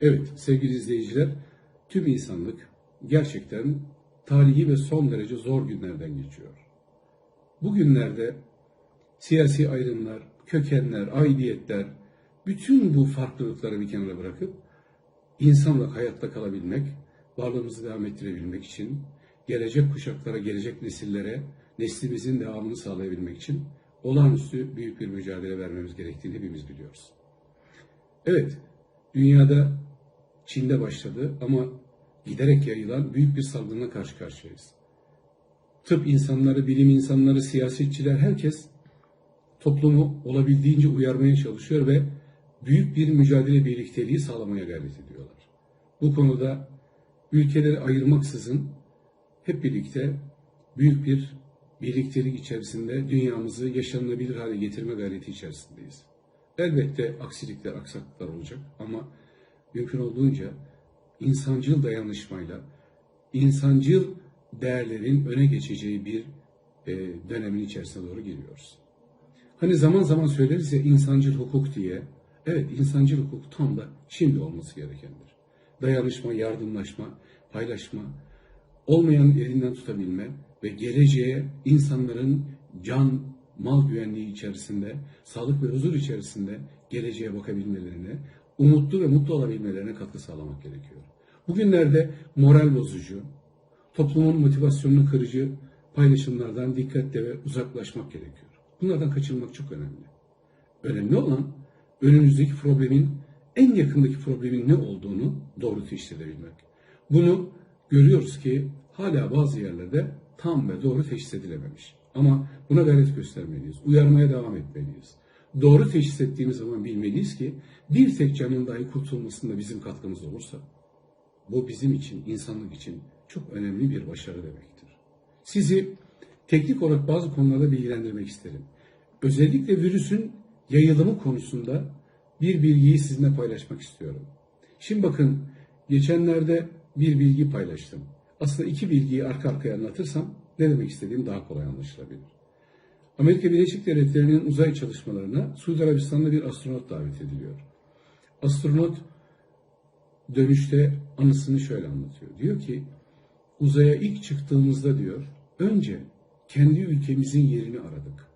Evet sevgili izleyiciler, tüm insanlık gerçekten tarihi ve son derece zor günlerden geçiyor. Bu günlerde siyasi ayrımlar, kökenler, aidiyetler, bütün bu farklılıkları bir kenara bırakıp insanlık hayatta kalabilmek, varlığımızı devam ettirebilmek için, gelecek kuşaklara, gelecek nesillere neslimizin devamını sağlayabilmek için olağanüstü büyük bir mücadele vermemiz gerektiğini hepimiz biliyoruz. Evet, dünyada Çin'de başladı ama giderek yayılan büyük bir salgınla karşı karşıyayız. Tıp insanları, bilim insanları, siyasetçiler herkes toplumu olabildiğince uyarmaya çalışıyor ve büyük bir mücadele birlikteliği sağlamaya gayret ediyorlar. Bu konuda ülkeleri ayırmaksızın hep birlikte büyük bir birliktelik içerisinde dünyamızı yaşanılabilir hale getirme gayreti içerisindeyiz. Elbette aksilikler, aksaklıklar olacak ama mümkün olduğunca insancıl dayanışmayla, insancıl değerlerin öne geçeceği bir e, dönemin içerisine doğru geliyoruz. Hani zaman zaman söyleriz ya insancıl hukuk diye. Evet insancıl hukuk tam da şimdi olması gerekendir. Dayanışma, yardımlaşma, paylaşma, olmayan elinden tutabilme ve geleceğe insanların can, mal güvenliği içerisinde, sağlık ve huzur içerisinde geleceğe bakabilmelerine, umutlu ve mutlu olabilmelerine katkı sağlamak gerekiyor. Bugünlerde moral bozucu, toplumun motivasyonunu kırıcı paylaşımlardan dikkatle ve uzaklaşmak gerekiyor. Bunlardan kaçınmak çok önemli. Önemli olan önümüzdeki problemin, en yakındaki problemin ne olduğunu doğru teşhis edebilmek. Bunu görüyoruz ki hala bazı yerlerde tam ve doğru teşhis edilememiş. Ama buna gayret göstermeliyiz. Uyarmaya devam etmeliyiz. Doğru teşhis ettiğimiz zaman bilmeliyiz ki bir tek canın dahi kurtulmasında bizim katkımız olursa bu bizim için, insanlık için çok önemli bir başarı demektir. Sizi teknik olarak bazı konularda bilgilendirmek isterim. Özellikle virüsün yayılımı konusunda bir bilgiyi sizinle paylaşmak istiyorum. Şimdi bakın geçenlerde bir bilgi paylaştım. Aslında iki bilgiyi arka arkaya anlatırsam ne demek istediğim daha kolay anlaşılabilir. Amerika Birleşik Devletleri'nin uzay çalışmalarına Suudi Arabistan'da bir astronot davet ediliyor. Astronot dönüşte anısını şöyle anlatıyor. Diyor ki uzaya ilk çıktığımızda diyor önce kendi ülkemizin yerini aradık.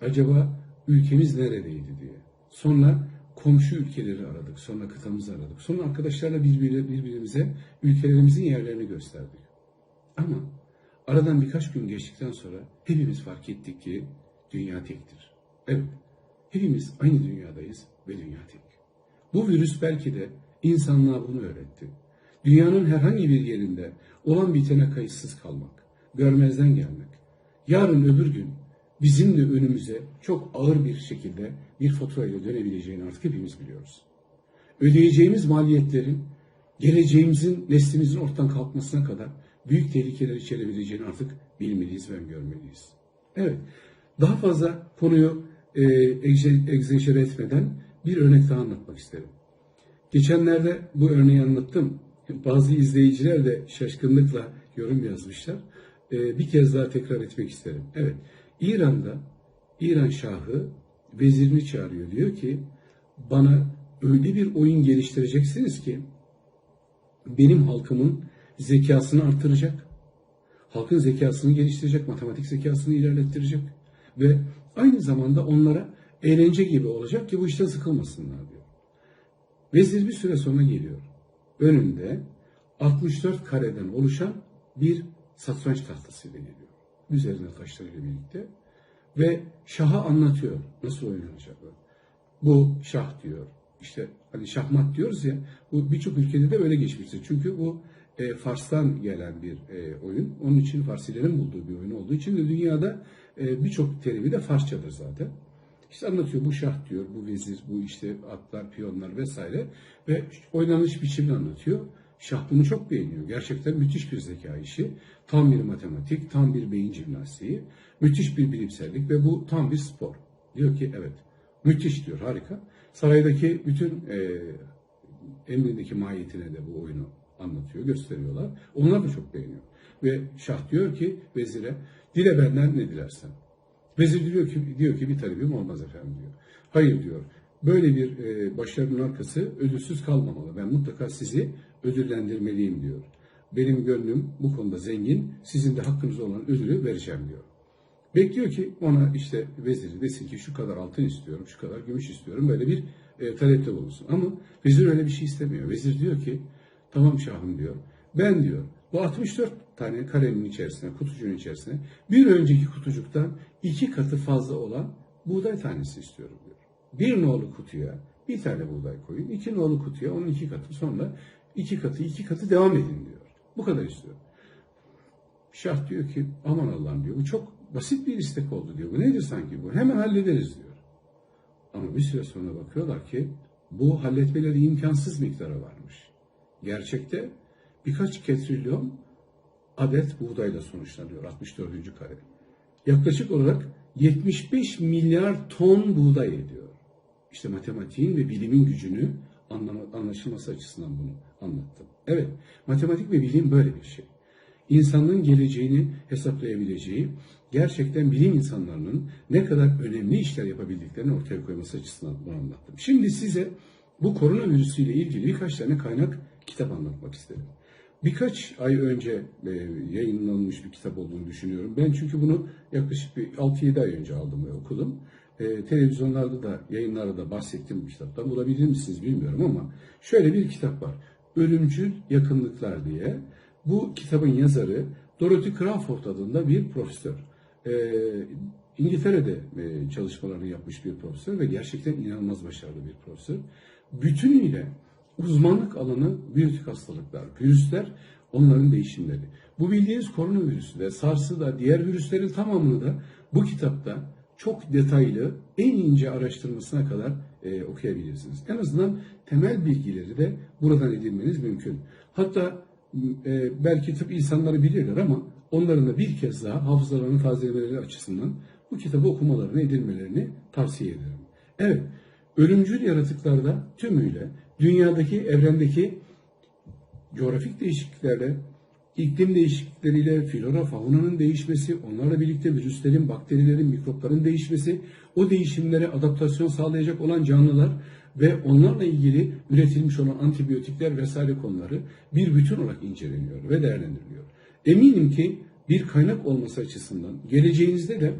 Acaba ülkemiz neredeydi diye. Sonra komşu ülkeleri aradık. Sonra kıtamızı aradık. Sonra arkadaşlarla birbirimize ülkelerimizin yerlerini gösterdik. Ama aradan birkaç gün geçtikten sonra hepimiz fark ettik ki dünya tektir. Evet, hepimiz aynı dünyadayız ve dünya tek. Bu virüs belki de insanlığa bunu öğretti. Dünyanın herhangi bir yerinde olan bitene kayıtsız kalmak, görmezden gelmek. Yarın öbür gün bizim de önümüze çok ağır bir şekilde bir faturayla dönebileceğini artık hepimiz biliyoruz. Ödeyeceğimiz maliyetlerin geleceğimizin, neslimizin ortadan kalkmasına kadar büyük tehlikeler içerebileceğini artık bilmeliyiz ve görmeliyiz. Evet, daha fazla konuyu e, egzajere etmeden bir örnek daha anlatmak isterim. Geçenlerde bu örneği anlattım. Bazı izleyiciler de şaşkınlıkla yorum yazmışlar. E, bir kez daha tekrar etmek isterim. Evet, İran'da İran Şahı vezirini çağırıyor. Diyor ki bana öyle bir oyun geliştireceksiniz ki benim halkımın zekasını artıracak. Halkın zekasını geliştirecek, matematik zekasını ilerlettirecek ve aynı zamanda onlara eğlence gibi olacak ki bu işten sıkılmasınlar diyor. Vezir bir süre sonra geliyor. Önünde 64 kareden oluşan bir satranç tahtasıyla geliyor. Üzerine taşlarıyla birlikte ve şaha anlatıyor nasıl oynanacak. Bu şah diyor. İşte hani şahmat diyoruz ya bu birçok ülkede de öyle geçmiştir. Çünkü bu e, Fars'tan gelen bir e, oyun. Onun için Farsilerin bulduğu bir oyun olduğu için de dünyada e, birçok terimi de Farsçadır zaten. İşte anlatıyor bu şah diyor, bu vezir, bu işte atlar, piyonlar vesaire ve oynanış biçimini anlatıyor. Şah bunu çok beğeniyor. Gerçekten müthiş bir zeka işi. Tam bir matematik, tam bir beyin jimnastiği, müthiş bir bilimsellik ve bu tam bir spor. Diyor ki evet, müthiş diyor, harika. Saraydaki bütün e, emrindeki mahiyetine de bu oyunu anlatıyor, gösteriyorlar. Onlar da çok beğeniyor. Ve Şah diyor ki vezire, dile benden ne dilersen. Vezir diyor ki, diyor ki bir talebim olmaz efendim diyor. Hayır diyor, böyle bir e, başarının arkası ödülsüz kalmamalı. Ben mutlaka sizi ödüllendirmeliyim diyor. Benim gönlüm bu konuda zengin, sizin de hakkınız olan ödülü vereceğim diyor. Bekliyor ki ona işte veziri desin ki şu kadar altın istiyorum, şu kadar gümüş istiyorum. Böyle bir e, talepte bulunsun. Ama vezir öyle bir şey istemiyor. Vezir diyor ki tamam şahım diyor. Ben diyor bu 64 tane karenin içerisine, kutucuğun içerisine bir önceki kutucuktan iki katı fazla olan buğday tanesi istiyorum diyor. Bir nolu kutuya bir tane buğday koyun. iki nolu kutuya onun iki katı sonra iki katı iki katı devam edin diyor. Bu kadar istiyor. Şah diyor ki aman Allah'ım diyor bu çok basit bir istek oldu diyor. Bu nedir sanki bu? Hemen hallederiz diyor. Ama bir süre sonra bakıyorlar ki bu halletmeleri imkansız miktara varmış. Gerçekte birkaç ketrilyon adet buğdayla sonuçlanıyor 64. kare. Yaklaşık olarak 75 milyar ton buğday ediyor. İşte matematiğin ve bilimin gücünü anlaşılması açısından bunu anlattım. Evet, matematik ve bilim böyle bir şey. İnsanlığın geleceğini hesaplayabileceği, gerçekten bilim insanlarının ne kadar önemli işler yapabildiklerini ortaya koyması açısından bunu anlattım. Şimdi size bu koronavirüsüyle ilgili birkaç tane kaynak kitap anlatmak istedim. Birkaç ay önce e, yayınlanmış bir kitap olduğunu düşünüyorum. Ben çünkü bunu yaklaşık bir 6-7 ay önce aldım ve okudum. E, televizyonlarda da, yayınlarda da bahsettim bu kitaptan. Bulabilir misiniz bilmiyorum ama şöyle bir kitap var. Ölümcül Yakınlıklar diye. Bu kitabın yazarı Dorothy Crawford adında bir profesör. E, İngiltere'de e, çalışmalarını yapmış bir profesör ve gerçekten inanılmaz başarılı bir profesör. Bütünüyle uzmanlık alanı biyolojik hastalıklar, virüsler, onların değişimleri. Bu bildiğiniz koronavirüsü de, SARS'ı da, diğer virüslerin tamamını da bu kitapta çok detaylı, en ince araştırmasına kadar e, okuyabilirsiniz. En azından temel bilgileri de buradan edinmeniz mümkün. Hatta e, belki tıp insanları bilirler ama onların da bir kez daha hafızalarını tazelemeleri açısından bu kitabı okumalarını, edinmelerini tavsiye ederim. Evet, ölümcül yaratıklarda tümüyle dünyadaki, evrendeki coğrafik değişikliklerle, iklim değişiklikleriyle, flora, faunanın değişmesi, onlarla birlikte virüslerin, bakterilerin, mikropların değişmesi, o değişimlere adaptasyon sağlayacak olan canlılar ve onlarla ilgili üretilmiş olan antibiyotikler vesaire konuları bir bütün olarak inceleniyor ve değerlendiriliyor. Eminim ki bir kaynak olması açısından geleceğinizde de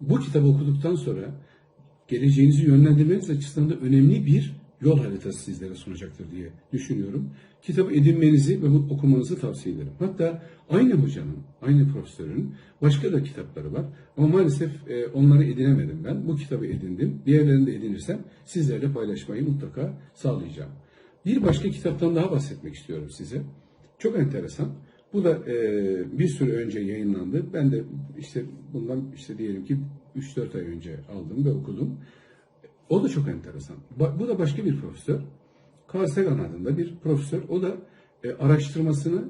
bu kitabı okuduktan sonra geleceğinizi yönlendirmeniz açısından da önemli bir yol haritası sizlere sunacaktır diye düşünüyorum. Kitabı edinmenizi ve okumanızı tavsiye ederim. Hatta aynı hocanın, aynı profesörün başka da kitapları var. Ama maalesef e, onları edinemedim ben. Bu kitabı edindim. Diğerlerini de edinirsem sizlerle paylaşmayı mutlaka sağlayacağım. Bir başka kitaptan daha bahsetmek istiyorum size. Çok enteresan. Bu da e, bir süre önce yayınlandı. Ben de işte bundan işte diyelim ki 3-4 ay önce aldım ve okudum. O da çok enteresan. Bu da başka bir profesör. Carl Sagan adında bir profesör. O da e, araştırmasını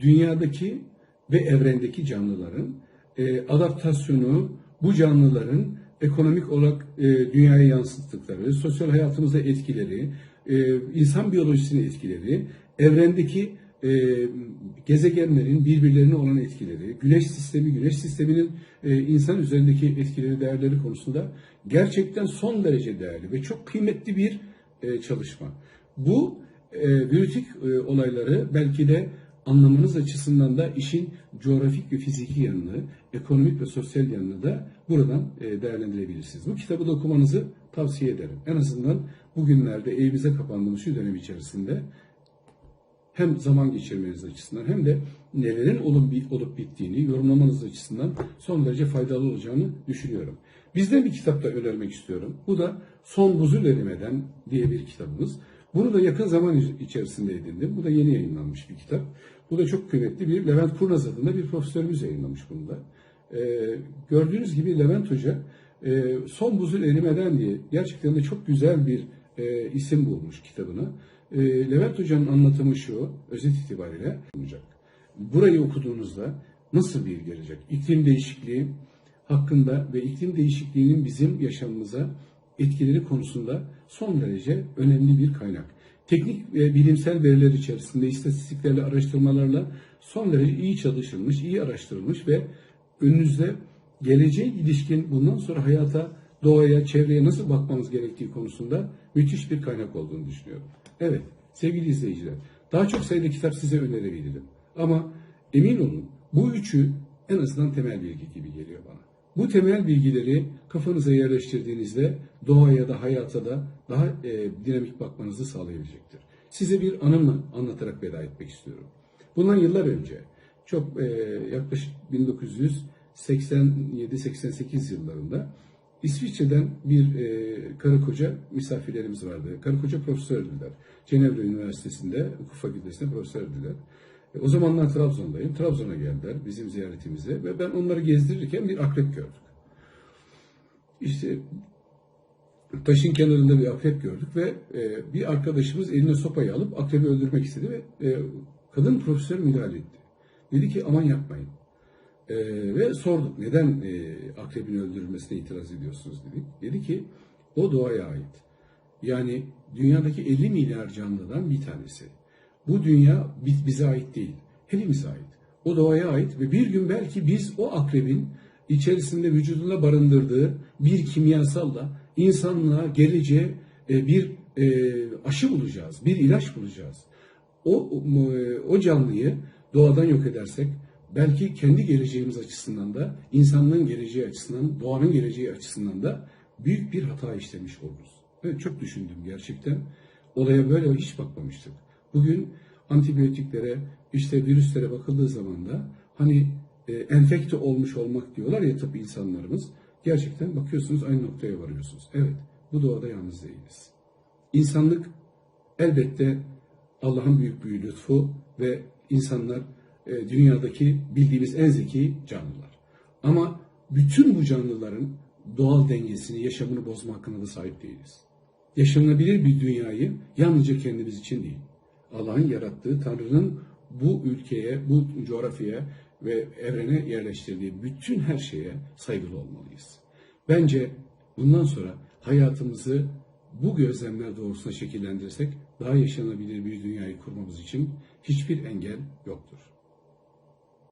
dünyadaki ve evrendeki canlıların e, adaptasyonu, bu canlıların ekonomik olarak e, dünyaya yansıttıkları, sosyal hayatımıza etkileri, e, insan biyolojisine etkileri, evrendeki e, gezegenlerin birbirlerine olan etkileri, güneş sistemi, güneş sisteminin e, insan üzerindeki etkileri, değerleri konusunda gerçekten son derece değerli ve çok kıymetli bir e, çalışma. Bu e, biyolojik e, olayları belki de anlamanız açısından da işin coğrafik ve fiziki yanını, ekonomik ve sosyal yanını da buradan e, değerlendirebilirsiniz. Bu kitabı da okumanızı tavsiye ederim. En azından bugünlerde evimize kapandığımız şu dönem içerisinde hem zaman geçirmeniz açısından hem de nelerin olup, bittiğini yorumlamanız açısından son derece faydalı olacağını düşünüyorum. Bizden bir kitap da önermek istiyorum. Bu da Son Buzul Erimeden diye bir kitabımız. Bunu da yakın zaman içerisinde edindim. Bu da yeni yayınlanmış bir kitap. Bu da çok kıymetli bir Levent Kurnaz adında bir profesörümüz yayınlamış bunu da. Ee, gördüğünüz gibi Levent Hoca e, Son Buzul Erimeden diye gerçekten de çok güzel bir e, isim bulmuş kitabına. E, Levent Hoca'nın anlatımı şu, özet itibariyle olacak. Burayı okuduğunuzda nasıl bir gelecek? İklim değişikliği hakkında ve iklim değişikliğinin bizim yaşamımıza etkileri konusunda son derece önemli bir kaynak. Teknik ve bilimsel veriler içerisinde istatistiklerle, araştırmalarla son derece iyi çalışılmış, iyi araştırılmış ve önünüzde geleceğe ilişkin bundan sonra hayata doğaya, çevreye nasıl bakmamız gerektiği konusunda müthiş bir kaynak olduğunu düşünüyorum. Evet, sevgili izleyiciler, daha çok sayıda kitap size önerebilirim. Ama emin olun bu üçü en azından temel bilgi gibi geliyor bana. Bu temel bilgileri kafanıza yerleştirdiğinizde doğaya da hayata da daha e, dinamik bakmanızı sağlayabilecektir. Size bir anımla anlatarak veda etmek istiyorum. Bundan yıllar önce çok e, yaklaşık 1987-88 yıllarında İsviçre'den bir e, karı koca misafirlerimiz vardı. Karı koca profesördüler. Cenevre Üniversitesi'nde hukuk fakültesinde profesördüler. E, o zamanlar Trabzon'dayım. Trabzon'a geldiler bizim ziyaretimize ve ben onları gezdirirken bir akrep gördük. İşte taşın kenarında bir akrep gördük ve e, bir arkadaşımız eline sopayı alıp akrebi öldürmek istedi ve e, kadın profesör müdahale etti. Dedi ki aman yapmayın. E, ve sorduk neden e, akrebin öldürülmesine itiraz ediyorsunuz dedik. Dedi ki o doğaya ait. Yani dünyadaki 50 milyar canlıdan bir tanesi. Bu dünya bi- bize ait değil. Hepimize ait. O doğaya ait ve bir gün belki biz o akrebin içerisinde vücudunda barındırdığı bir kimyasalla insanlığa, geleceğe e, bir e, aşı bulacağız, bir ilaç bulacağız. O, o, o canlıyı doğadan yok edersek belki kendi geleceğimiz açısından da, insanlığın geleceği açısından, doğanın geleceği açısından da büyük bir hata işlemiş oluruz. Evet çok düşündüm gerçekten. Olaya böyle hiç bakmamıştık. Bugün antibiyotiklere, işte virüslere bakıldığı zaman da hani e, enfekte olmuş olmak diyorlar ya tıp insanlarımız. Gerçekten bakıyorsunuz aynı noktaya varıyorsunuz. Evet bu doğada yalnız değiliz. İnsanlık elbette Allah'ın büyük bir lütfu ve insanlar e, dünyadaki bildiğimiz en zeki canlılar. Ama bütün bu canlıların doğal dengesini, yaşamını bozma hakkına da sahip değiliz. Yaşanabilir bir dünyayı yalnızca kendimiz için değil, Allah'ın yarattığı, Tanrı'nın bu ülkeye, bu coğrafyaya ve evrene yerleştirdiği bütün her şeye saygılı olmalıyız. Bence bundan sonra hayatımızı bu gözlemler doğrusunda şekillendirirsek daha yaşanabilir bir dünyayı kurmamız için hiçbir engel yoktur.